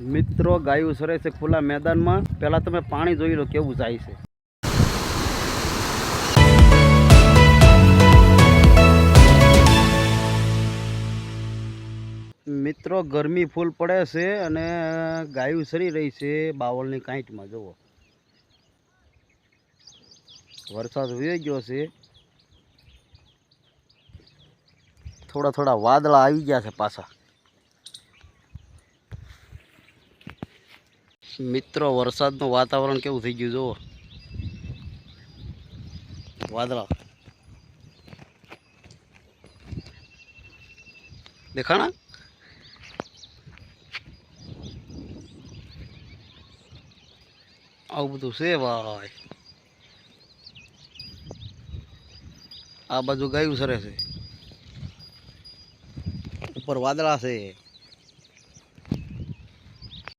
મિત્રો, ગાયું સરે છે ખુલ્લા મેદાનમાં. પહેલાં તમે પાણી જોઈ લો કેવું જાય છે. મિત્રો, ગરમી ફૂલ પડે છે અને ગાયું સરી રહી છે બાવળની કાંઈટમાં જુઓ. વરસાદ વહી ગયો છે. થોડા થોડા વાદળા આવી ગયા છે પાછા. મિત્રો વરસાદનું વાતાવરણ કેવું થઈ ગયું જુઓ વાદળા દેખાણા આવું બધું છે ભાઈ આ બાજુ ગાયું સરે છે ઉપર વાદળા છે